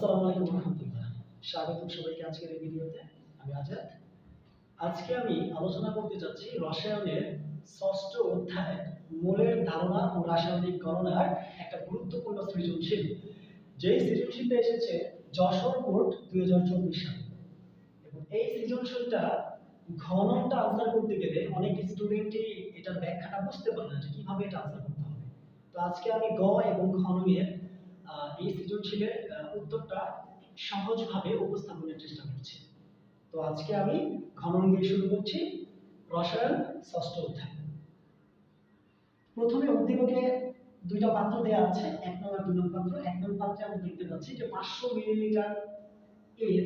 আসসালামু আলাইকুম রহমতুল্লাহ। স্বাগত সবাইকে আজকের এই ভিডিওতে। আমি আজাদ। আজকে আমি আলোচনা করতে যাচ্ছি রসায়নের ষষ্ঠ অধ্যায় মোলের ধারণা ও রাসায়নিক গণনার একটা গুরুত্বপূর্ণ সৃজনশীল। যেই সৃজনশীলটা এসেছে যশোর বোর্ড দুই হাজার চব্বিশ সালে। এবং এই সৃজনশীলটা ঘননটা আনসার করতে গেলে অনেক স্টুডেন্টই এটার ব্যাখ্যাটা বুঝতে পারে না যে কীভাবে এটা আনসার করতে হবে। তো আজকে আমি গ এবং ঘননের আহ, এই সৃজনশীলের উত্তরটা সহজভাবে উপস্থাপনের চেষ্টা করছি। তো আজকে আমি ঘনন দিয়ে শুরু করছি রসায়ন ষষ্ঠ অধ্যায়। প্রথমে উদ্দীপকে দুইটা পাত্র দেওয়া আছে, এক নম্বর, দুই নম্বর পাত্র। এক নম্বর পাত্রে আমরা দেখতে পাচ্ছি যে পাঁচশো মিলিলিটার এর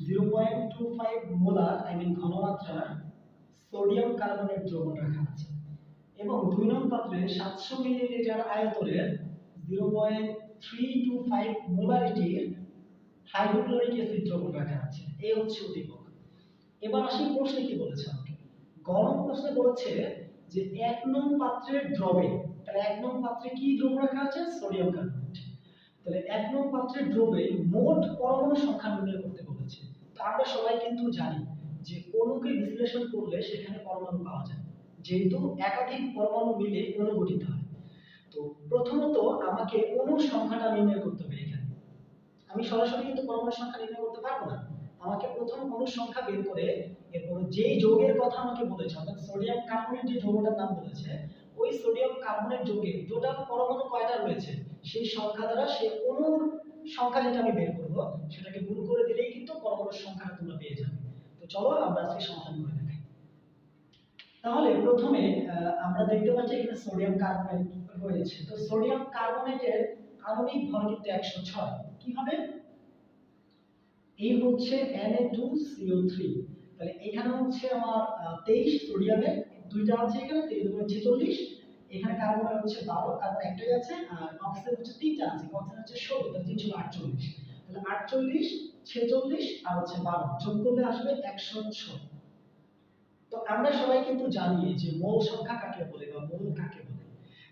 zero point two five molar I mean ঘনমাত্রার সোডিয়াম কার্বনেট দ্রবণ রাখা আছে। এবং দুই নম্বর পাত্রে সাতশো মিলিলিটার আয়তনের zero point three two five মোলারিটির hydrochloric acid দ্রবণ রাখা আছে। এই হচ্ছে উদ্দীপক। এবার আসি প্রশ্নে কি বলেছে আমাকে? গরম প্রশ্নে বলেছে যে এক নং পাত্রের দ্রবে, তাহলে এক নং পাত্রে কি দ্রব রাখা আছে? Sodium carbonate. তাহলে এক নং পাত্রের দ্রবে মোট পরমাণু সংখ্যা নির্ণয় করতে বলেছে। আমরা সবাই কিন্তু জানি যে অণুকে বিশ্লেষণ করলে সেখানে পরমাণু পাওয়া যায়। যেহেতু একাধিক পরমাণু মিলে অণু গঠিত হয়। তো প্রথমত আমাকে অণুর সংখ্যাটা নির্ণয় করতে হবে এখানে। আমি সরাসরি কিন্তু পরমাণু সংখ্যা নির্ণয় করতে পারব না। আমাকে প্রথম অণুর সংখ্যা বের করে এরপর যেই যৌগের কথা আমাকে বলেছে, অর্থাৎ সোডিয়াম কার্বনেট যে যৌগটার নাম বলেছে, ওই সোডিয়াম কার্বনেট যৌগে টোটাল পরমাণু কয়টা রয়েছে? সেই সংখ্যা দ্বারা সেই অণুর সংখ্যা যেটা আমি বের করব, সেটাকে গুণ করে দিলেই কিন্তু পরমাণুর সংখ্যাটা তোমরা পেয়ে যাবে। তো চলো আমরা আজকে সমাধান করে দেখাই। তাহলে প্রথমে আমরা দেখতে পাচ্ছি এখানে সোডিয়াম কার্বনেট রয়েছে তো সোডিয়াম কার্বনেটের আণবিক ভর কিন্তু একশো ছয়। কি হবে? এই হচ্ছে Na2CO3 তাহলে এখানে হচ্ছে আমার তেইশ সোডিয়ামের দুইটা আছে এখানে, তেইশ দুগুণ ছেচল্লিশ। এখানে কার্বন হচ্ছে বারো, কার্বন একটাই আছে, আর অক্সিজেন হচ্ছে তিনটা আছে অক্সিজেন হচ্ছে ষোলো, তাহলে তিন ছিল আটচল্লিশ। তাহলে আটচল্লিশ, ছেচল্লিশ, আর হচ্ছে বারো। যোগ করলে আসবে একশো ছয়। তো আমরা সবাই কিন্তু জানি যে মোল সংখ্যা কাকে বলে বা মোল কাকে বলে।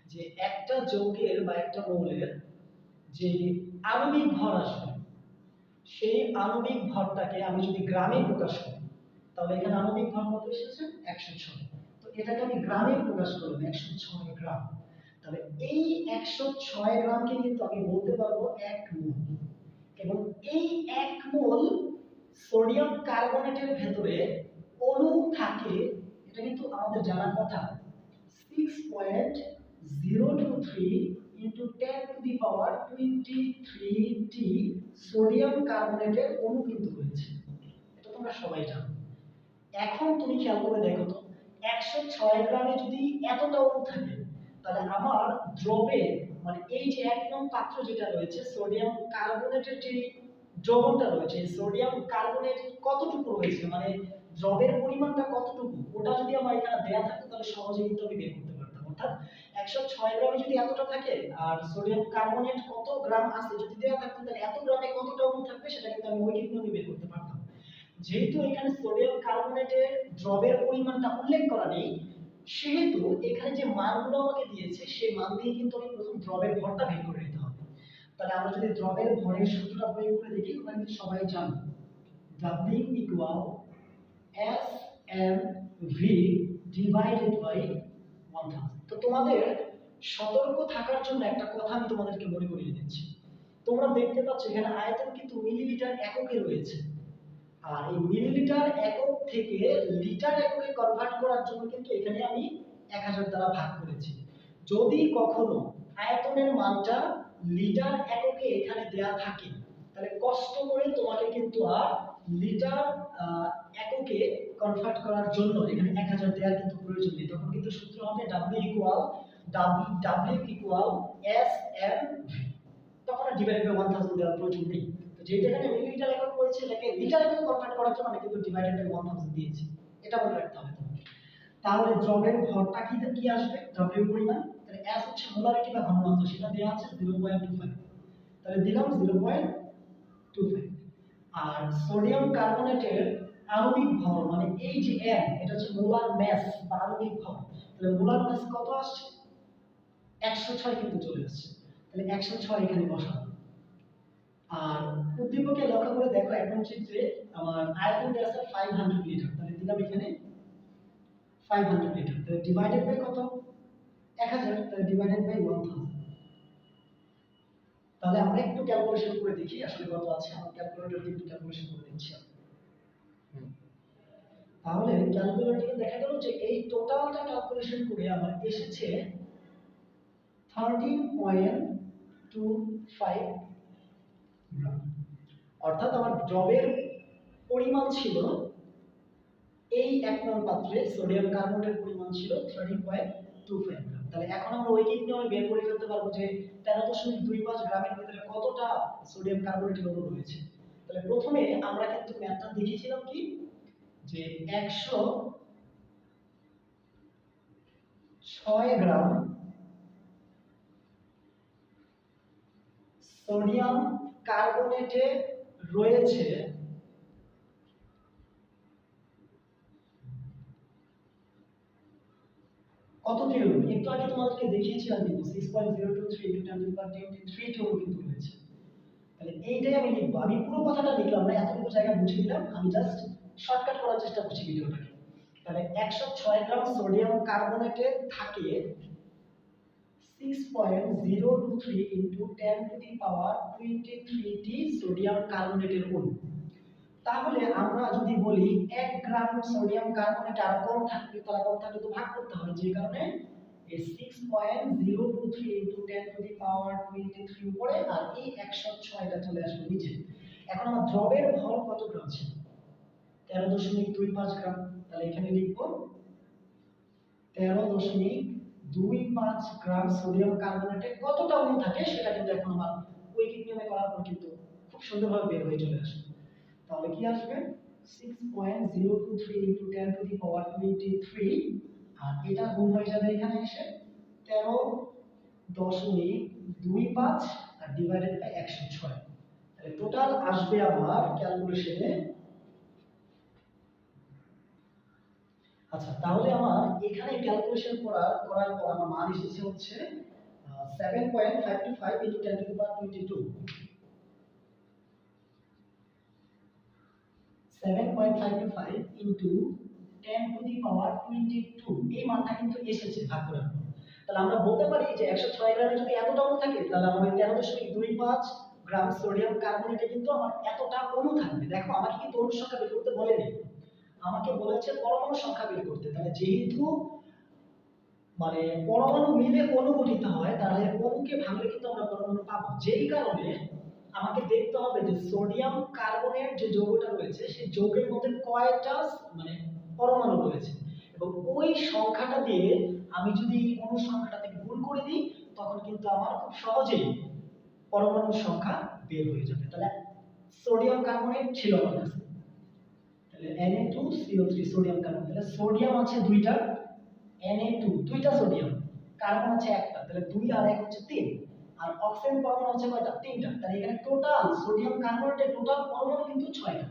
যে একটা যৌগের বা একটা মৌলের যে আণবিক ভর আসবে, সেই আণবিক ভরটাকে আমি যদি গ্রামে প্রকাশ করি, তাহলে এখানে আণবিক ভর কত এসেছে? একশো ছয়। তো এটাকে আমি গ্রামে প্রকাশ করলাম, একশো ছয় গ্রাম। তাহলে এই একশো ছয় গ্রামকে কিন্তু আমি বলতে পারব এক মোল। এবং এই এক মোল সোডিয়াম কার্বনেটের ভেতরে অণু থাকে, এটা কিন্তু আমাদের জানার কথা। Six point zero two three into ten to the power twenty three T sodium কার্বনেটের অণু কিন্তু রয়েছে এটা তোমরা সবাই জানো। এখন তুমি খেয়াল করে দেখো তো, একশো ছয় গ্রামে যদি এতটা অণু থাকে, তাহলে আমার দ্রবে মানে এই যে এক নং পাত্র যেটা রয়েছে সোডিয়াম কার্বনেটের যে দ্রবণটা রয়েছে সোডিয়াম কার্বনেট কতটুকু রয়েছে? মানে দ্রবের পরিমাণটা কতটুকু? ওটা যদি আমার এখানে দেয়া থাকতো তাহলে সহজে কিন্তু আমি বের করতে পারতাম। অর্থাৎ একশো ছয় গ্রামে যদি এতটা থাকে, আর সোডিয়াম কার্বনেট কত গ্রাম আছে যদি দেওয়া থাকতো তাহলে এত গ্রামে কতটা অণু থাকবে, সেটা কিন্তু আমি ওই নিয়মে বের করতে পারতাম। যেহেতু এখানে সোডিয়াম কার্বনেটের দ্রবের পরিমাণটা উল্লেখ করা নেই, সেহেতু এখানে যে মানগুলো আমাকে দিয়েছে, সেই মান দিয়ে কিন্তু আমি প্রথম দ্রবের ভরটা বের করে নিতে হবে। তাহলে আমরা যদি দ্রবের ভরের সূত্রটা প্রয়োগ করে দেখি তোমরা কিন্তু সবাই জানো, W equal S M V divided by one তো তোমাদের সতর্ক থাকার জন্য একটা কথা আমি তোমাদেরকে মনে করিয়ে দিচ্ছি। তোমরা দেখতে পাচ্ছ, এখানে আয়তন কিন্তু মিলিলিটার এককে রয়েছে। আর এই মিলিলিটার একক থেকে লিটার এককে কনভার্ট করার জন্য কিন্তু এখানে আমি এক হাজার দ্বারা ভাগ করেছি। যদি কখনো আয়তনের মানটা লিটার এককে এখানে দেয়া থাকে, তাহলে কষ্ট করে তোমাকে কিন্তু আর লিটার এককে কনভার্ট করার জন্য এখানে এক হাজার দেওয়ার কিন্তু প্রয়োজন নেই। তখন কিন্তু সূত্র হবে W equal W W equal S M তখন আর ডিভাইডেড বাই ওয়ান থাউজেন্ড দেওয়ার প্রয়োজন নেই। তো যেটা এখানে মিলিলিটার একক রয়েছে এটাকে লিটার একক কনভার্ট করার জন্য আমি কিন্তু ডিভাইডেড বাই ওয়ান থাউজেন্ড দিয়েছি। এটা মনে রাখতে হবে তাহলে দ্রবের ভরটা কি কি আসবে? দ্রবের পরিমাণ। তাহলে এস হচ্ছে মোলারিটি বা ঘনমাত্রা, সেটা দেওয়া আছে জিরো পয়েন্ট টু ফাইভ তাহলে দিলাম জিরো পয়েন্ট টু ফাইভ আর সোডিয়াম কার্বনেটের আণবিক ভর মানে এই যে এন এটা হচ্ছে মোলার ম্যাস বা আণবিক ভর তাহলে মোলার ম্যাস কত আসছে? একশো ছয় কিন্তু চলে আসছে। তাহলে একশো ছয় এখানে বসাবো। আর উদ্দীপকে লক্ষ্য করে দেখো এখন চিত্রে আমার আয়তন দেওয়া আছে ফাইভ হান্ড্রেড লিটার তাহলে দিলাম এখানে ফাইভ হান্ড্রেড লিটার তাহলে ডিভাইডেড বাই কত? এক হাজার, তাহলে ডিভাইডেড বাই ওয়ান থাউজেন্ড তাহলে আমরা একটু ক্যালকুলেশন করে দেখি আসলে কত আছে। আমার ক্যালকুলেটর দিয়ে একটু ক্যালকুলেশন করে দিচ্ছি। তাহলে ক্যালকুলেটরে দেখা গেল যে এই টোটালটা ক্যালকুলেশন করে আমার এসেছে থার্টিন পয়েন্ট টু ফাইভ অর্থাৎ আমার জবের পরিমাণ ছিল এই এক নং পাত্রে সোডিয়াম কার্বনেটের পরিমাণ ছিল thirteen point two five gram. তাহলে এখন আমরা ওই নিয়মে বের করে ফেলতে পারব যে তেরো দশমিক দুই পাঁচ গ্রামের ভিতরে কতটা সোডিয়াম কার্বনেটের অণু রয়েছে। তাহলে প্রথমে আমরা কিন্তু ম্যাথটা দেখিয়েছিলাম কি? যে একশো ছয় গ্রাম সোডিয়াম কার্বনেটে রয়েছে কত কিলো একটু আগে তোমাদেরকে দেখিয়েছিলাম কিন্তু six point zero two three to ten per twenty three kilo কিন্তু রয়েছে। তাহলে এইটাই আমি লিখব। আমি পুরো কথাটা লিখলাম না, এতটুকু জায়গা বুঝিয়ে দিলাম। আমি জাস্ট শর্টকাট করার চেষ্টা করছি ভিডিওটাকে। তাহলে একশো ছয় গ্রাম সোডিয়াম কার্বনেটে থাকে six point zero two three into ten to the power twenty thirty sodium কার্বনেটের অণু তাহলে আমরা যদি বলি এক গ্রাম সোডিয়াম কার্বনেট আর কম থাকবে, তাহলে কম থাকলে তো ভাগ করতে হবে যে কারণে এই six point zero two three into ten to the power twenty three উপরে আর এই একশো ছয়টা চলে আসবে নিচে। এখন আমার দ্রবের ভর কত গ্রাম ছিল? তেরো দশমিক দুই পাঁচ গ্রাম, তাহলে এখানে লিখব তেরো দশমিক দুই পাঁচ গ্রাম সোডিয়াম কার্বনেটে কতটা অণু থাকে সেটা কিন্তু এখন আমার ঐকিক নিয়মে করার পর কিন্তু খুব সুন্দরভাবে বের হয়ে চলে আসবে। তাহলে কি আসবে? Six point zero two three into ten to the power twenty three আর এটা গুণ হয়ে যাবে এখানে এসে তেরো দশমিক দুই পাঁচ আর ডিভাইডেড বাই একশো ছয়। তাহলে টোটাল আসবে আমার ক্যালকুলেশনে আচ্ছা তাহলে আমার এখানে ক্যালকুলেশন করার করার পর আমার মান এসেছে হচ্ছে seven point five two five into ten to power twenty two seven point five five into ten to power twenty two এই মানটা কিন্তু এসেছে ভাগ করার পর। তাহলে আমরা বলতে পারি যে একশো ছয় গ্রামে যদি এতটা অণু থাকে, তাহলে ওই তেরো দশমিক দুই পাঁচ গ্রাম সোডিয়াম কার্বনেটে কিন্তু আমার এতটা অণু থাকবে। দেখো, আমাকে কিন্তু অণু সংখ্যা বের করতে বলেনি। আমাকে বলেছে পরমাণু সংখ্যা বের করতে। তাহলে যেহেতু মানে পরমাণু মিলে অণু গঠিত হয়, তাহলে অণুকে ভাঙলে কিন্তু আমরা পরমাণু পাবো। যেই কারণে আমাকে দেখতে হবে যে সোডিয়াম কার্বনেট যে যৌগটা রয়েছে, সেই যৌগের মধ্যে কয়টা মানে পরমাণু রয়েছে? এবং ওই সংখ্যাটা দিয়ে আমি যদি অণু সংখ্যাটা থেকে গুণ করে দিই, তখন কিন্তু আমার খুব সহজেই পরমাণুর সংখ্যা বের হয়ে যাবে। তাহলে সোডিয়াম কার্বনেট ছিল আমার কাছে তাহলে Na2CO3 সোডিয়াম কার্বন তাহলে সোডিয়াম আছে দুইটা Na2 দুইটা সোডিয়াম কার্বন আছে একটা, তাহলে দুই আর এক হচ্ছে তিন। আর অক্সিজেন পরমাণু আছে কয়টা? তিনটা। তাহলে এখানে টোটাল সোডিয়াম কার্বনেটের টোটাল পরমাণু কিন্তু ছয়টা।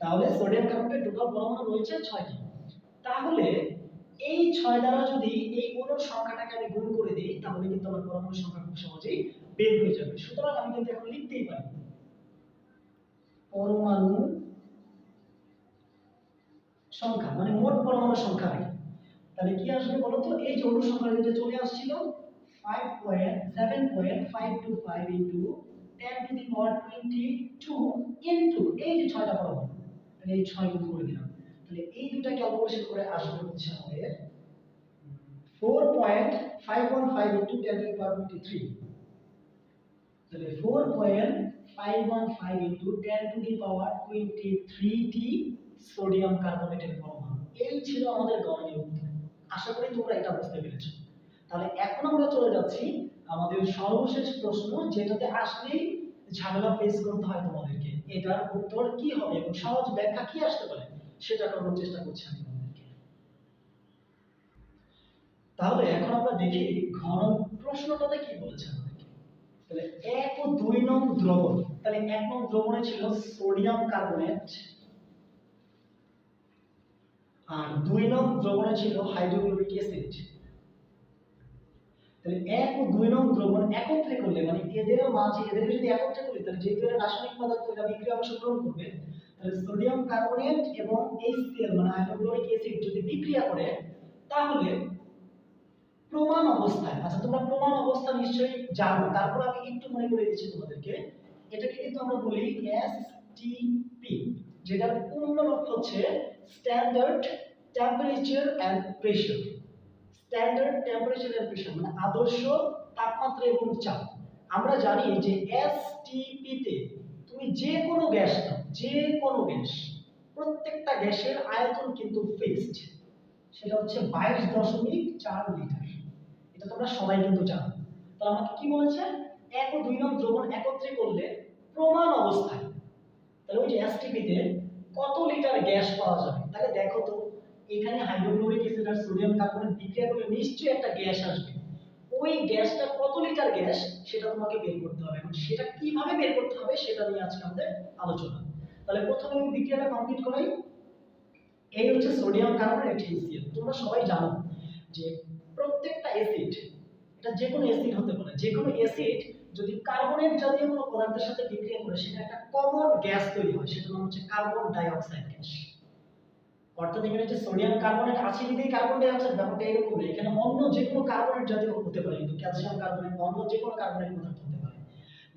তাহলে সোডিয়াম কার্বনেটের টোটাল পরমাণু রয়েছে ছয়টি। তাহলে এই ছয় দ্বারা যদি এই অণুর সংখ্যাটাকে আমি গুণ করে দিই, তাহলে কিন্তু আমার পরমাণুর সংখ্যা খুব সহজেই বের হয়ে যাবে। সুতরাং আমি কিন্তু এখন লিখতেই পারি। পরমাণু সংখ্যা মানে মোট পরমাণু সংখ্যা তাহলে কি আসবে বলো তো? এই যে অণু সংখ্যা যেটা চলে আসছিল 5.7.525 into 10 to the power 22 into এই যে ছয়টা এই ছয় করে দিলাম। তাহলে এই করে হচ্ছে আমাদের 4.515 ইনটু 10 টু দি পাওয়ার 23 তাহলে 4.515 ইনটু 10 টু দি পাওয়ার 23 টি সোডিয়াম কার্বনেটের পরমাণু এই ছিল আমাদের গণনীয় আশা করি তোমরা এটা বুঝতে পেরেছ। তাহলে এখন আমরা চলে যাচ্ছি আমাদের সর্বশেষ প্রশ্ন, যেটাতে আসলেই ঝামেলা ফেস করতে হয় তোমাদেরকে। এটার উত্তর কি হবে এবং সহজ ব্যাখ্যা কি আসতে পারে, সেটা করার চেষ্টা করছি আমি তোমাদেরকে। তাহলে এখন আমরা দেখি ঘন প্রশ্নটাতে কি বলেছে। তাহলে এক ও দুই নং দ্রবণ, তাহলে এক নং দ্রবণে ছিল সোডিয়াম কার্বনেট। আর দুই নং দ্রবণে ছিল হাইড্রোক্লোরিক অ্যাসিড। তাহলে এক ও দুই নং দ্রবণ একত্রে করলে মানে এদের মাঝে, এদের যদি একত্রে করি, তাহলে যেহেতু এরা রাসায়নিক পদার্থ এটা বিক্রিয়া অংশগ্রহণ করবে, তাহলে সোডিয়াম কার্বনেট এবং HCl মানে হাইড্রোক্লোরিক অ্যাসিড যদি বিক্রিয়া করে, তাহলে প্রমাণ অবস্থায় আচ্ছা তোমরা প্রমাণ অবস্থা নিশ্চয়ই জানো। তারপর আমি একটু মনে করে দিচ্ছি তোমাদেরকে। এটাকে কিন্তু আমরা বলি এসটিপি যেটার পূর্ণ রূপ হচ্ছে standard temperature and pressure standard temperature and pressure মানে আদর্শ তাপমাত্রা এবং চাপ। আমরা জানি যে এসটিপি তে তুমি যে কোনো গ্যাস নাও, যে কোনো গ্যাস, প্রত্যেকটা গ্যাসের আয়তন কিন্তু ফিক্সড সেটা হচ্ছে বাইশ দশমিক চার লিটার। এটা তোমরা সবাই কিন্তু জানো। তাহলে আমাকে কি বলেছে? এক ও দুই নং দ্রবণ একত্রে করলে প্রমাণ অবস্থায়। তাহলে ওই যে এসটিপিতে কত লিটার গ্যাস পাওয়া যাবে? তাহলে দেখো তো, এখানে হাইড্রোক্লোরিক অ্যাসিড আর সোডিয়াম কার্বনেট বিক্রিয়া করলে নিশ্চয়ই একটা গ্যাস আসবে। ওই গ্যাসটা কত লিটার গ্যাস সেটা তোমাকে বের করতে হবে। এখন সেটা কীভাবে বের করতে হবে সেটা নিয়ে আজকে আমাদের আলোচনা। তাহলে প্রথমে আমি বিক্রিয়াটা কমপ্লিট করাই। এই হচ্ছে সোডিয়াম কার্বনেট HCl তোমরা সবাই জানো যে প্রত্যেকটা অ্যাসিড এটা যে কোনো অ্যাসিড হতে পারে যে কোনো অ্যাসিড যদি কার্বনেট জাতীয় কোনো পদার্থের সাথে বিক্রিয়া করে, সেটা একটা কমন গ্যাস তৈরি হয়, সেটার নাম হচ্ছে কার্বন ডাই অক্সাইড গ্যাস অর্থাৎ এখানে যে সোডিয়াম কার্বনেট আছে বিধেই কার্বন ডাই অক্সাইড ব্যাপারটা এরকম। এখানে অন্য যে কোনো কার্বনেট জাতীয় হতে পারে, কিন্তু ক্যালসিয়াম কার্বনেট অন্য যে কোনো কার্বনেট পদার্থ হতে পারে।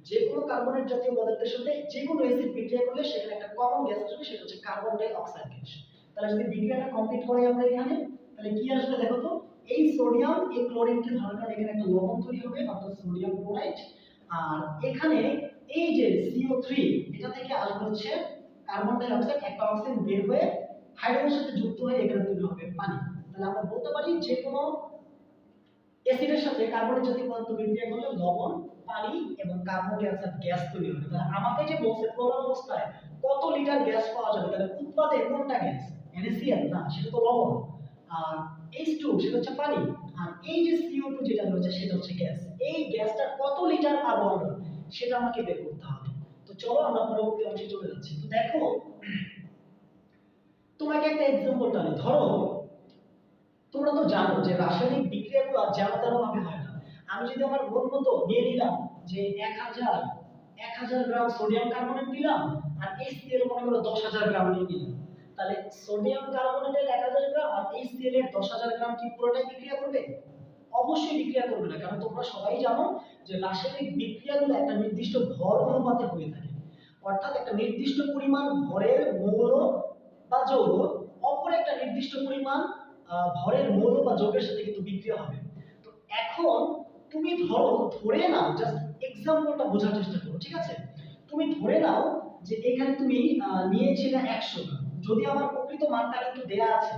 যে কোনো কার্বনেট জাতীয় পদার্থের সাথে যে কোনো অ্যাসিড বিক্রিয়া করলে সেখানে একটা কমন গ্যাস আসবে সেটা হচ্ছে কার্বন ডাই অক্সাইড গ্যাস তাহলে যদি বিক্রিয়াটা কমপ্লিট করি আমরা এখানে, তাহলে কি আসবে দেখো তো? এই সোডিয়াম, এই ক্লোরিনকে ধরার কারণে এখানে একটা লবণ তৈরি হবে, অর্থাৎ সোডিয়াম ক্লোরাইড। আর এখানে এই যে CO3 এটা থেকে আসবে হচ্ছে কার্বন ডাই অক্সাইড একটা অক্সিজেন বের হয়ে হাইড্রোজেনের সাথে যুক্ত হয়ে এখানে তৈরি হবে পানি। তাহলে আমরা বলতে পারি যে কোনো অ্যাসিডের সাথে কার্বনের জাতীয় পদার্থ বিক্রিয়া করলে লবণ, পানি এবং কার্বন ডাই অক্সাইড গ্যাস তৈরি হবে। তাহলে আমাকে যে বলছে প্রমাণ অবস্থায় কত লিটার গ্যাস পাওয়া যাবে? তাহলে উৎপাদে কোনটা গ্যাস NaCl, না, সেটা তো লবণ। আর H2 সেটা হচ্ছে পানি। আর এই যে CO2 যেটা রয়েছে, সেটা হচ্ছে গ্যাস এই গ্যাসটা কত লিটার পাবো আমরা? সেটা আমাকে বের করতে হবে। তো চলো আমরা পরবর্তী অংশে চলে যাচ্ছি। তো দেখো, তোমাকে একটা এক্সাম্পল টানি। ধরো, তোমরা তো জানো যে রাসায়নিক বিক্রিয়াগুলো যেন তেন ভাবে হয় না। আমি যদি আমার মন মতো নিয়ে নিলাম যে এক হাজার এক হাজার গ্রাম সোডিয়াম কার্বনেট দিলাম আর এই HCl মনে করো দশ হাজার গ্রাম নিয়ে নিলাম। তাহলে সোডিয়াম কার্বনেটের এক হাজার গ্রাম আর HCl এর দশ হাজার গ্রাম কি পুরোটাই বিক্রিয়া করবে? অবশ্যই বিক্রিয়া করবে না, কারণ তোমরা সবাই জানো যে রাসায়নিক বিক্রিয়াগুলো একটা নির্দিষ্ট ভর অনুপাতে হয়ে থাকে। অর্থাৎ একটা নির্দিষ্ট পরিমাণ ভরের মৌল বা যৌগ অপর একটা নির্দিষ্ট পরিমাণ ভরের মৌল বা যৌগের সাথে কিন্তু বিক্রিয়া হবে। তো এখন তুমি ধরো, ধরে নাও জাস্ট এক্সাম্পলটা বোঝার চেষ্টা করো, ঠিক আছে? তুমি ধরে নাও যে এখানে তুমি নিয়েছিলে একশো গ্রাম। যদি আমার প্রকৃত মানটা কিন্তু দেয়া আছে,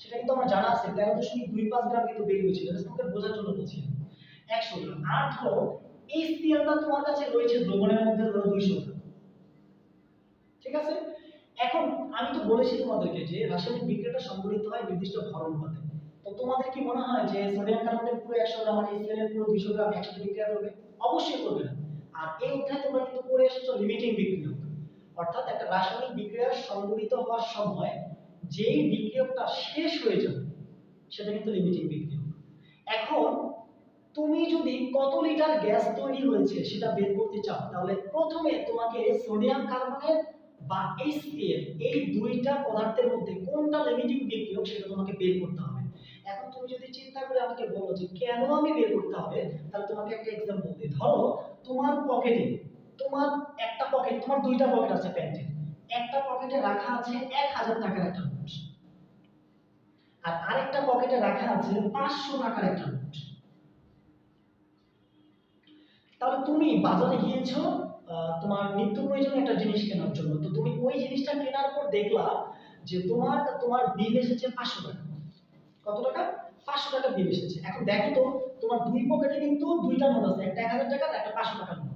সেটা কিন্তু আমার জানা আছে তেরো দশমিক দুই পাঁচ গ্রাম কিন্তু বের হয়েছিল তোমাকে বোঝার জন্য বলছি। একশো গ্রাম। আর ধরো, এই সিএলটা তোমার কাছে রয়েছে দ্রবণের মধ্যে ধরো দুইশো গ্রাম। ঠিক আছে? এখন আমি তো বলেছি তোমাদেরকে যে রাসায়নিক বিক্রিয়াটা সংঘটিত হয় নির্দিষ্ট ভর অনুপাতে তো তোমাদের কি মনে হয় যে সোডিয়াম কার্বনেট পুরো একশো গ্রাম আর এর পুরো দুইশো গ্রাম একসাথে বিক্রিয়া করবে? অবশ্যই করবে না। আর এই অধ্যায়ে তোমরা কিন্তু পড়ে এসেছ লিমিটিং বিক্রিয়ক অর্থাৎ একটা রাসায়নিক বিক্রিয়া সংঘটিত হওয়ার সময় যেই বিক্রিয়কটা শেষ হয়ে যাবে, সেটা কিন্তু লিমিটিং বিক্রিয়ক। এখন তুমি যদি কত লিটার গ্যাস তৈরি হয়েছে সেটা বের করতে চাও, তাহলে প্রথমে তোমাকে সোডিয়াম কার্বনেট বা HCl এই দুইটা পদার্থের মধ্যে কোনটা লিমিটিং বিক্রিয়ক সেটা তোমাকে বের করতে হবে। এখন তুমি যদি চিন্তা করে আমাকে বলো যে কেন আমি বের করতে হবে, তাহলে তোমাকে একটা এক্সাম্পল দিই ধরো তোমার পকেটে তোমার একটা পকেট তোমার দুইটা পকেট আছে প্যান্টের একটা পকেটে রাখা আছে এক হাজার টাকার একটা নোট আর আরেকটা পকেটে রাখা আছে পাঁচশো টাকার একটা নোট তাহলে তুমি বাজারে গিয়েছো তোমার নিত্য প্রয়োজনীয় একটা জিনিস কেনার জন্য। তো তুমি ওই জিনিসটা কেনার পর দেখলা যে তোমার তোমার বিল এসেছে পাঁচশো টাকা। কত টাকা? পাঁচশো টাকা বিল এসেছে। এখন দেখো তো, তোমার দুই পকেটে কিন্তু দুইটা নোট আছে। একটা এক হাজার টাকার, একটা পাঁচশো টাকার নোট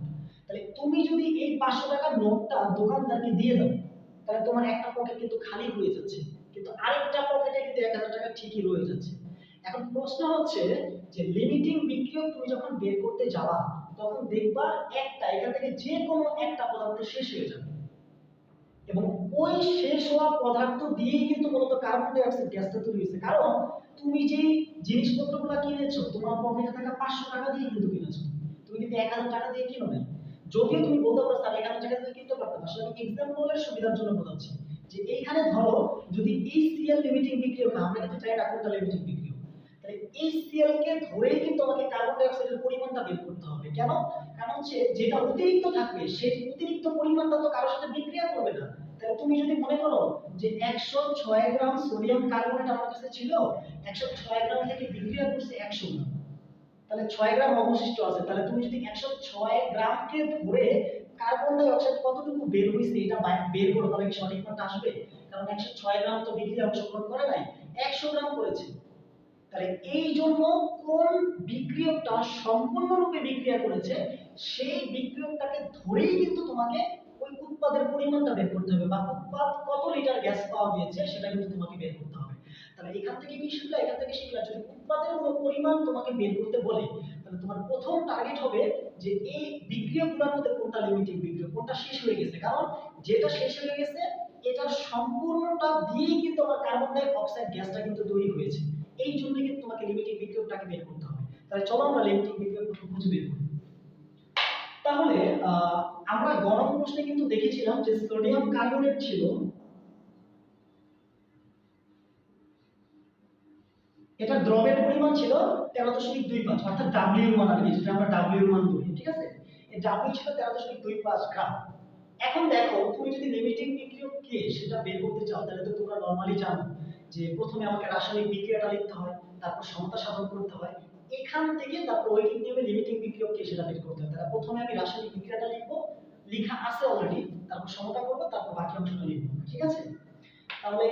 তাহলে তুমি যদি এই পাঁচশো টাকার নোটটা দোকানদারকে দিয়ে দাও, তাহলে তোমার একটা পকেট কিন্তু খালি হয়ে যাচ্ছে। কিন্তু আরেকটা পকেটে কিন্তু এক হাজার টাকা ঠিকই রয়ে যাচ্ছে। এখন প্রশ্ন হচ্ছে যে লিমিটিং বিক্রিয়ক তুমি যখন বের করতে যাবা, তখন দেখবা একটা, এখান থেকে যে কোনো একটা পদার্থ শেষ হয়ে যাবে। এবং ওই শেষ হওয়া পদার্থ দিয়েই কিন্তু মূলত কার্বন ডাই অক্সাইড গ্যাসটা তৈরি হয়েছে। কারণ তুমি যেই জিনিসপত্রগুলো কিনেছো, তোমার পকেটে থাকা পাঁচশো টাকা দিয়ে কিন্তু কিনেছো। তুমি কিন্তু এক হাজার টাকা দিয়ে কিনো না যদিও তুমি বলতে পারো, স্যার এক হাজার টাকা কিনতে পারতাম। আসলে আমি এক্সাম্পলের সুবিধার জন্য বোঝাচ্ছি যে এইখানে ধরো, যদি এই সিএল লিমিটিং বিক্রিয়ক না আমরা কিন্তু চাই না কোনটা লিমিটিং বিক্রিয়ক তাহলে এই সিএল কে ধরেই কিন্তু আমাকে কার্বন ডাই অক্সাইডের পরিমাণটা বের করতে হবে। কেন? কারণ হচ্ছে যেটা অতিরিক্ত থাকবে, সেই অতিরিক্ত পরিমাণটা তো কারোর সাথে বিক্রিয়া করবে না। তাহলে তুমি যদি মনে করো যে একশো ছয় গ্রাম সোডিয়াম কার্বনেট আমার কাছে ছিল, একশো ছয় গ্রাম থেকে বিক্রিয়া করছে একশো গ্রাম। তাহলে ছয় গ্রাম অবশিষ্ট আছে। তাহলে তুমি যদি একশো ছয় গ্রামকে ধরে কার্বন ডাই অক্সাইড কতটুকু বের হয়েছে এটা বের করো, তাহলে কি সঠিক মানটা আসবে? কারণ একশো ছয় গ্রাম তো বিক্রিয়া অংশগ্রহণ করে নাই, একশো গ্রাম করেছে। তাহলে এই জন্য কোন বিক্রিয়কটা সম্পূর্ণরূপে বিক্রিয়া করেছে, সেই বিক্রিয়কটাকে ধরেই কিন্তু তোমাকে ওই উৎপাদের পরিমাণটা বের করতে হবে বা উৎপাদ কত লিটার গ্যাস পাওয়া গিয়েছে সেটা কিন্তু তোমাকে বের করতে হবে। তাহলে এখান থেকে কি শিখলা? এখান থেকে শিখলা। যদি উৎপাদের কোনো পরিমাণ তোমাকে বের করতে বলে, তাহলে তোমার প্রথম টার্গেট হবে যে এই বিক্রিয়কগুলোর মধ্যে কোনটা লিমিটিং বিক্রিয়ক কোনটা শেষ হয়ে গেছে। কারণ যেটা শেষ হয়ে গেছে, এটা সম্পূর্ণটা দিয়েই কিন্তু আমার কার্বন ডাই অক্সাইড গ্যাসটা কিন্তু তৈরি হয়েছে। এই জন্য কিন্তু তোমাকে লিমিটিং বিক্রিয়কটাকে বের করতে হবে। তাহলে চলো আমরা লিমিটিং বিক্রিয়ক খুঁজে বের করি। তাহলে আমরা গরম প্রশ্নে কিন্তু দেখেছিলাম যে সোডিয়াম কার্বনেট ছিল এটা দ্রবের পরিমাণ ছিল তেরো দশমিক দুই পাঁচ, অর্থাৎ ডাব্লিউ মান আর যেটা আমরা ডাব্লিউ মান বলি, ঠিক আছে? এই ডাব্লিউ ছিল তেরো দশমিক দুই পাঁচ গ্রাম। এখন দেখো, তুমি যদি লিমিটিং বিক্রিয়ক কে সেটা বের করতে চাও, তাহলে তো তোমরা নর্মালি জানো যে প্রথমে আমাকে রাসায়নিক বিক্রিয়াটা লিখতে হয়, তারপর সমতা সাধন করতে হয়। এখান থেকে তারপর ঐকিক নিয়মে লিমিটিং বিক্রিয়ক কে সেটা বের করতে হয়। তাহলে প্রথমে আমি রাসায়নিক বিক্রিয়াটা লিখব, লিখা আছে অলরেডি তারপর সমতা করব, তারপর বাকি অংশটা লিখব, ঠিক আছে? তাহলে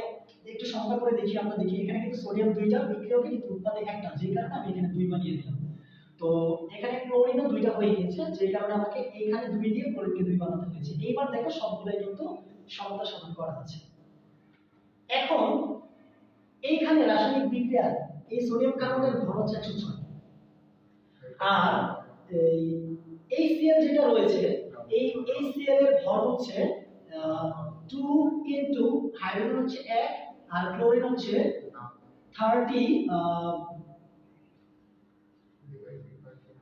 একটু সংখ্যা করে দেখি, আমরা দেখি এখানে কিন্তু সোডিয়াম দুইটা, বিক্রিয়কে কিন্তু উৎপাদে একটা, যে কারণে আমি এখানে দুই বানিয়ে দিলাম। তো এখানে ক্লোরিনও দুইটা হয়ে গেছে, যে কারণে আমাকে এখানে দুই দিয়ে ক্লোরিনকে দুই বানাতে হয়েছে। এইবার দেখো সবগুলাই কিন্তু সমতা সাধন করা আছে। এখন এইখানে রাসায়নিক বিক্রিয়া, এই সোডিয়াম কার্বনের ভর হচ্ছে একশো ছয়। আর এই সিএল যেটা রয়েছে, এই এই সিএল এর ভর হচ্ছে টু ইন্টু হাইড্রোজেন হচ্ছে এক আর ক্লোরিন হচ্ছে thirty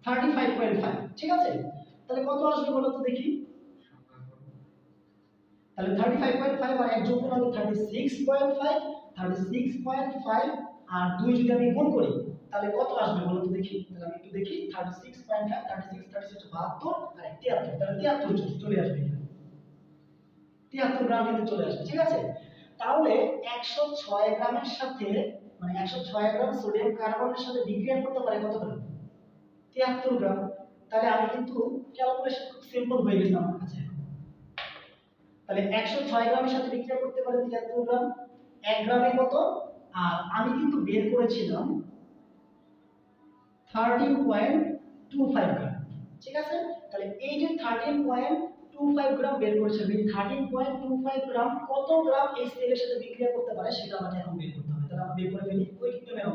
thirty five point five ঠিক আছে? তাহলে কত আসবে বলো তো দেখি? তাহলে থার্টি ফাইভ পয়েন্ট ফাইভ আর এক যোগ করলে thirty six point five thirty six point five আর দুই যদি আমি গুণ করি, তাহলে কত আসবে বলো তো দেখি? তাহলে আমি একটু দেখি thirty six point five thirty six thirty six বাহাত্তর আর তিয়াত্তর, তাহলে তিয়াত্তর চলে- আসবে তিয়াত্তর গ্রাম কিন্তু চলে আসবে, ঠিক আছে? তাহলে একশো ছয় গ্রামের সাথে মানে একশো ছয় গ্রাম সোডিয়াম কার্বনের সাথে বিক্রিয়া করতে পারে কত গ্রাম তিয়াত্তর গ্রাম। তাহলে আমি কিন্তু ক্যালকুলেশন খুব সিম্পল হয়ে গেছে আমার কাছে। তাহলে একশো ছয় গ্রামের সাথে বিক্রিয়া করতে পারে তিয়াত্তর গ্রাম। এক গ্রামে কত? আর আমি কিন্তু বের করেছিলাম thirteen point two five gram. ঠিক আছে? তাহলে এই যে thirteen point two five gram বের এই thirteen point two five gram কত গ্রাম এই সেলের সাথে বিক্রিয়া করতে পারে সেটা আমাকে এখন বের করতে হবে। তাহলে আমরা বের করে ফেলি ওই কিন্তু মেরো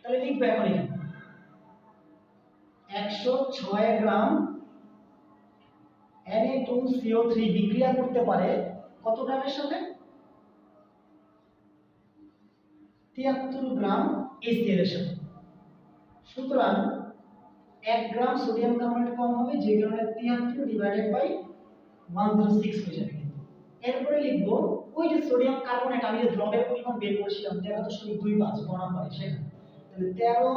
তাহলে লিখব এখন এখানে। একশো ছয় গ্রাম Na2CO3 বিক্রিয়া করতে পারে কত গ্রামের সাথে? তিয়াত্তর গ্রাম HCl এর সাথে। সুতরাং এক গ্রাম সোডিয়াম কার্বনেট কম হবে, যে কারণে তিয়াত্তর divided by one zero six হয়ে যাবে। এরপরে লিখব, ওই যে সোডিয়াম কার্বনেট আমি যে দ্রবের পরিমাণ বের করেছিলাম, তেরো দশমিক দুই পাঁচ গণনা করে সেটা তাহলে তেরো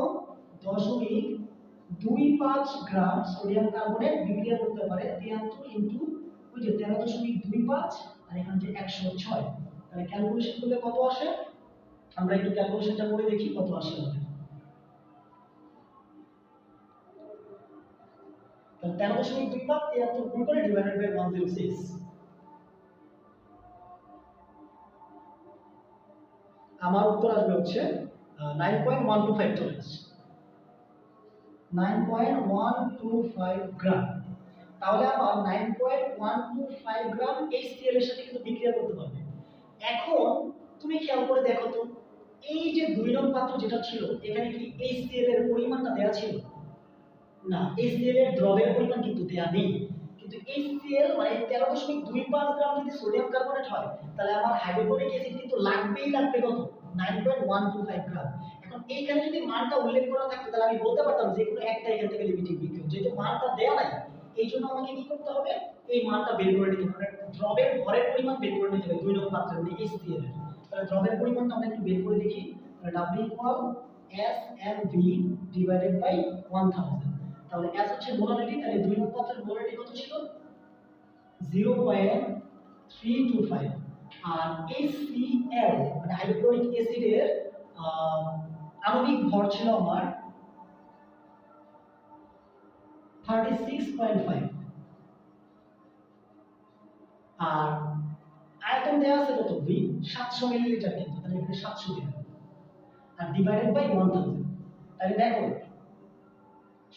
দশমিক দুই পাঁচ গ্রাম সোডিয়াম কার্বনেট বিক্রিয়া করতে পারে তিয়াত্তর ইন্টু ওই যে তেরো দশমিক দুই পাঁচ আর এখানে যে একশো ছয়। তাহলে ক্যালকুলেশন করলে কত আসে? আমরা একটু ক্যালকুলেশনটা করে দেখি কত আসে আমাদের। তাহলে তেরো দশমিক দুই তিয়াত্তর গুণ করে divided by one zero six আমার উত্তর আসবে হচ্ছে nine point one two five nine point one two five gram তাহলে আমার nine point one two five gram এর সাথে কিন্তু বিক্রিয়া করতে পারবে। এখন তুমি খেয়াল করে দেখো তো, এই যে দুই নং পাত্র যেটা ছিল, এখানে কি HCl এর পরিমাণটা দেওয়া ছিল না HCl এর দ্রবের পরিমাণ কিন্তু দেওয়া নেই। কিন্তু HCl মানে তেরো দশমিক দুই পাঁচ গ্রাম যদি সোডিয়াম কার্বনেট হয়, তাহলে আমার হাইড্রোক্লোরিক অ্যাসিড কিন্তু লাগবেই, লাগবে কত? Nine point one two five gram. এখন এইখানে যদি মানটা উল্লেখ করা থাকতো তাহলে আমি বলতে পারতাম যে কোনো একটা এখান থেকে লিমিটিং বিক্রিয়ক যেহেতু মানটা দেওয়া নাই, এই জন্য আমাকে কি করতে হবে? এই মানটা বের করে নিতে হবে। দ্রবের ভরের পরিমাণ বের করে নিতে হবে দুই নম্বর পাত্রে মানে HCl এর। তাহলে দ্রবের পরিমাণটা আমরা একটু বের করে দেখি। W equal S M V divided by 1000 তাহলে S হচ্ছে মোলারিটি তাহলে দুই পাত্রের মোলারিটি কত ছিল? 0.325 আর HCl মানে হাইড্রোক্লোরিক অ্যাসিডের আণবিক ভর ছিল আমার 36.5 আর আয়তন দেওয়া আছে কত? ভি 700 মিলিলিটার কিন্তু, তাহলে এখানে 700 দেওয়া আর ডিভাইডেড বাই 1000 তাহলে দেখো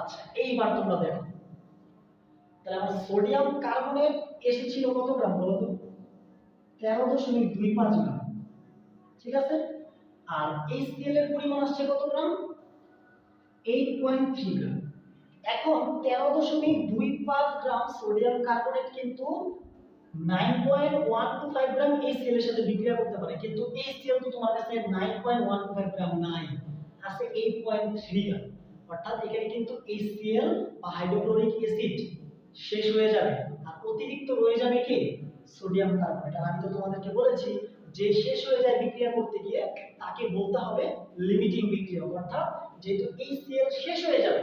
আচ্ছা এইবার তোমরা দেখো। তাহলে আমার সোডিয়াম কার্বনেট এসেছিল কত গ্রাম বলো তো? তেরো দশমিক দুই পাঁচ গ্রাম। ঠিক আছে? আর HCl এর পরিমাণ আসছে কত gram? Eight point three gram. এখন তেরো দশমিক দুই পাঁচ গ্রাম সোডিয়াম কার্বনেট কিন্তু nine point one two five gram HCl এর সাথে বিক্রিয়া করতে পারে। কিন্তু HCl তো তোমার কাছে nine point one two five gram নাই। আছে এইট পয়েন্ট থ্রি গ্রাম। অর্থাৎ এখানে কিন্তু HCl বা হাইড্রোক্লোরিক অ্যাসিড শেষ হয়ে যাবে। আর অতিরিক্ত রয়ে যাবে কি? সোডিয়াম কার্বনেট আমি তো তোমাদেরকে বলেছি যে শেষ হয়ে যায় বিক্রিয়া করতে গিয়ে তাকে বলতে হবে লিমিটিং বিক্রিয়া। অর্থাৎ যেহেতু HCl শেষ হয়ে যাবে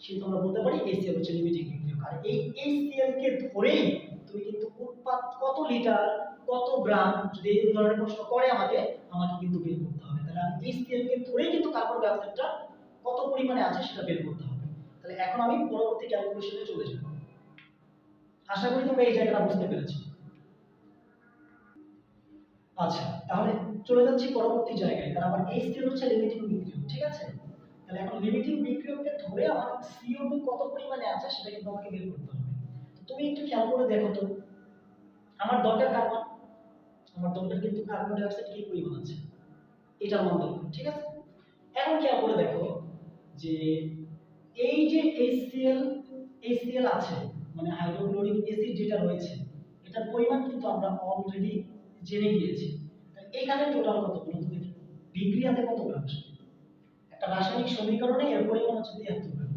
সেহেতু আমরা বলতে পারি HCl হচ্ছে লিমিটিং বিক্রিয়া। আর এই HCl কে ধরেই তুমি কিন্তু উৎপাদ কত লিটার, কত গ্রাম, যদি এই ধরনের প্রশ্ন করে আমাকে আমাকে কিন্তু বের করতে হবে। তাহলে আমি HCl কে ধরেই কিন্তু কার্বন ডাই অক্সাইডটা কত পরিমাণে আছে সেটা বের করতে হবে। তাহলে এখন আমি পরবর্তী ক্যালকুলেশনে চলে যাব। আশা করি তোমরা এই জায়গাটা বুঝতে পেরেছ। আচ্ছা তাহলে চলে যাচ্ছি পরবর্তী জায়গায়। তাহলে আমার এই স্কেল হচ্ছে লিমিটিং বিক্রিয়ক, ঠিক আছে? তাহলে এখন লিমিটিং বিক্রিয়ককে ধরে আমার CO2 কত পরিমাণে আছে সেটা কিন্তু আমাকে বের করতে হবে। তুমি একটু খেয়াল করে দেখো তো। আমার দরকার কার্বন আমার দরকার কিন্তু কার্বন ডাই অক্সাইড কি পরিমাণ আছে? এটার মান দরকার, ঠিক আছে? এখন খেয়াল করে দেখো। যে এই যে HCl HCl আছে মানে হাইড্রোক্লোরিক অ্যাসিড যেটা রয়েছে, এটার পরিমাণ কিন্তু আমরা অলরেডি জেনে গিয়েছি। এখানে টোটাল কত বলুন তো বিক্রিয়াতে কত গ্রাম একটা রাসায়নিক সমীকরণে এর পরিমাণ হচ্ছে তিয়াত্তর গ্রাম।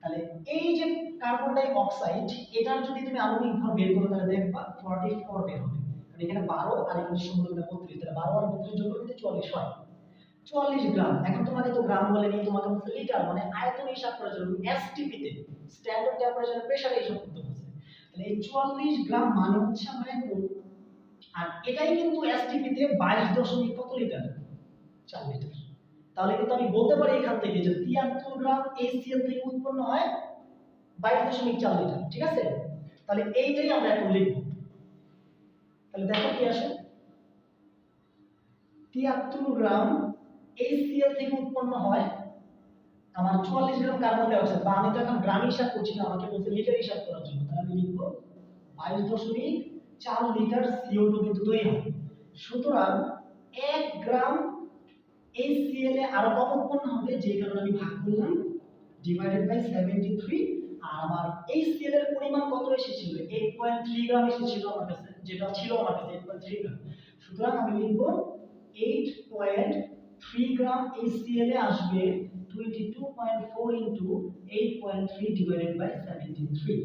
তাহলে এই যে কার্বন ডাই অক্সাইড এটার যদি তুমি আণবিক ভর বের করো, তাহলে দেখবা ফর্টি ফোর বের হবে। এখানে বারো আর এখানে ষোলো গুণে বত্রিশ, তাহলে বারো আর বত্রিশ যোগ করলে চুয়াল্লিশ হয়। চুয়াল্লিশ গ্রাম। এখন তোমাকে তো গ্রাম বলে নিয়ে তোমাকে বলছে লিটার মানে আয়তন হিসাব করার জন্য এসটিপি তে স্ট্যান্ডার্ড টেম্পারেচার প্রেসার হিসাব করতে বলছে। তাহলে এই চুয়াল্লিশ গ্রাম মানে হচ্ছে আমার আর এটাই কিন্তু এসটিপি তে বাইশ দশমিক কত লিটার? চার লিটার। তাহলে কিন্তু আমি বলতে পারি এখান থেকে যে তিয়াত্তর গ্রাম HCl থেকে উৎপন্ন হয় বাইশ দশমিক চার লিটার, ঠিক আছে? তাহলে এইটাই আমরা এখন লিখব। তাহলে দেখো কি আসে? তিয়াত্তর গ্রাম HCl থেকে উৎপন্ন হয়, আমার চুয়াল্লিশ গ্রাম কার্বন ডাই অক্সাইড বা আমি তো এখন গ্রাম হিসাব করছি না, আমাকে বলছে লিটার হিসাব করার জন্য। তাহলে আমি লিখব বাইশ দশমিক চার লিটার সিও টু কিন্তু তৈরি হবে সুতরাং এক গ্রাম HCl এ আরও কম উৎপন্ন হবে যে কারণে আমি ভাগ করলাম ডিভাইডেড বাই সেভেন্টি থ্রি আর আমার HCl এর পরিমাণ কত এসেছিল? এইট পয়েন্ট থ্রি গ্রাম এসেছিল আমার কাছে, যেটা ছিল আমার কাছে এইট পয়েন্ট থ্রি গ্রাম। সুতরাং আমি লিখব eight point three gram HCl এ আসবে twenty two point four into eight point three divided by seventy three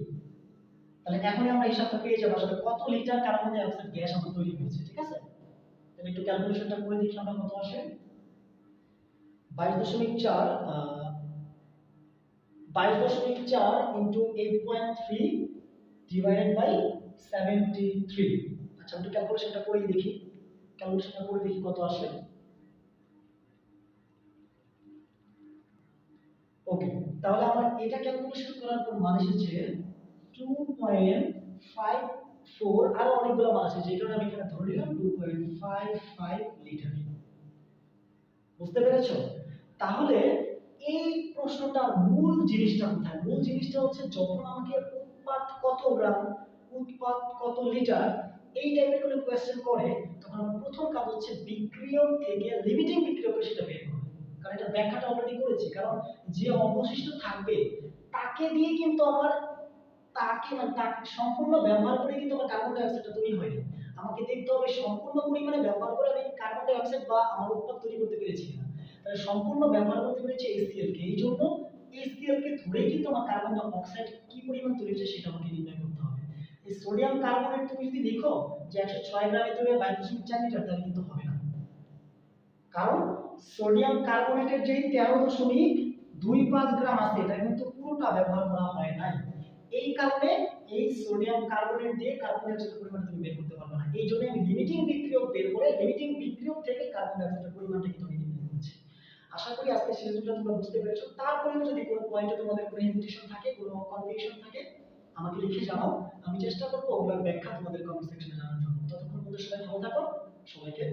তাহলে এখনই আমরা হিসাবটা পেয়ে যাব। আসলে কত litre carbon die oxide gas আমার তৈরি হয়েছে, ঠিক আছে? তাহলে একটু ক্যালকুলেশনটা করে দেখি আমরা কত আসে। বাইশ দশমিক চার বাইশ দশমিক চার into eight point three divided by seventy three আচ্ছা একটু ক্যালকুলেশনটা করে দেখি। ক্যালকুলেশনটা করে দেখি কত আসে। ওকে, তাহলে আমার এটা ক্যালকুলেশন করার পর মান এসেছে টু পয়েন্ট ফাইভ ফোর আরও অনেকগুলো মান আছে যে কারণে আমি এখানে ধরে নিলাম two point five five litre বুঝতে পেরেছ? তাহলে এই প্রশ্নটার মূল জিনিসটা কোথায়? মূল জিনিসটা হচ্ছে যখন আমাকে উৎপাদ কত গ্রাম উৎপাদ কত লিটার এই টাইপের কোনো কোয়েশ্চেন করে, তখন প্রথম কাজ হচ্ছে বিক্রিয়ক থেকে লিমিটিং বিক্রিয়কে সেটা বের করা। কারণ এটা ব্যাখ্যাটা অলরেডি করেছি, কারণ যে অবশিষ্ট থাকবে, তাকে দিয়ে কিন্তু আমার, তাকে মানে সম্পূর্ণ ব্যবহার করে কিন্তু আমার কার্বন ডাই অক্সাইডটা তৈরি হয়নি। আমাকে দেখতে হবে সম্পূর্ণ পরিমাণে ব্যবহার করে আমি কার্বন ডাই অক্সাইড বা আমার উৎপাদ তৈরি করতে পেরেছি কিনা। তাহলে সম্পূর্ণ ব্যবহার করতে পেরেছি কে, এই জন্য HCl কে ধরেই কিন্তু আমার কার্বন ডাই অক্সাইড কি পরিমাণ তৈরি হচ্ছে সেটা আমাকে নির্ণয় করতে হবে। সোডিয়াম কার্বনেট তুমি যদি লিখো যে একশো ছয় গ্রামে তৈরি বাইশ দশমিক চার লিটার, তাহলে কিন্তু হবে। কারণ সোডিয়াম কার্বনেটের যেই তেরো দশমিক দুই পাঁচ গ্রাম আছে, এটা কিন্তু পুরোটা ব্যবহার করা হয় নাই। এই কারণে এই সোডিয়াম কার্বনেট দিয়ে কার্বন পরিমাণ তুমি বের করতে পারবে না। এই জন্য আমি লিমিটিং বিক্রিয়ক বের করে লিমিটিং বিক্রিয়ক থেকে কার্বন পরিমাণটা কিন্তু আমি নির্ণয় করছি। আশা করি আজকে সিরিজটা তোমরা বুঝতে পেরেছ। তারপরেও যদি কোনো পয়েন্টে তোমাদের কোনো হেজিটেশন থাকে, কোনো কনফিউশন থাকে, আমাকে লিখে জানাও। আমি চেষ্টা করব ওগুলোর ব্যাখ্যা তোমাদের কমেন্ট সেকশনে জানার জন্য। ততক্ষণ পর্যন্ত সবাই ভালো থাকো। সবাইকে